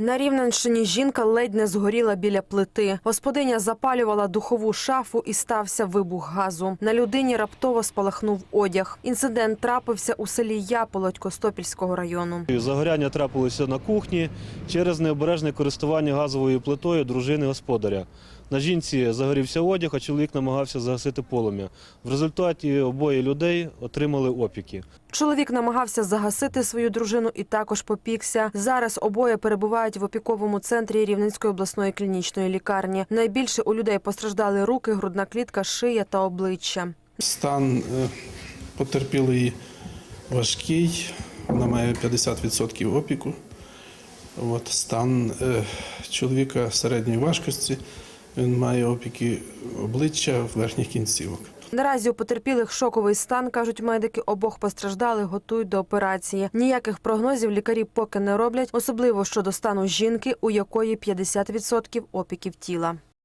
На Рівненщині жінка ледь не згоріла біля плити. Господиня запалювала духову шафу і стався вибух газу. На людині раптово спалахнув одяг. Інцидент трапився у селі Яполодь Костопільського району. Загоряння трапилося на кухні через необережне користування газовою плитою дружини господаря. На жінці загорівся одяг, а чоловік намагався загасити полум'я. В результаті обоє людей отримали опіки. Чоловік намагався загасити свою дружину і також попікся. Зараз обоє перебувають в опіковому центрі Рівненської обласної клінічної лікарні. Найбільше у людей постраждали руки, грудна клітка, шия та обличчя. Стан е, потерпілої важкий, вона має 50% опіку. От, стан е, чоловіка середньої важкості, він має опіки обличчя верхніх кінцівок. Наразі у потерпілих шоковий стан, кажуть медики, обох постраждалих готують до операції. Ніяких прогнозів лікарі поки не роблять, особливо щодо стану жінки, у якої 50% опіків тіла.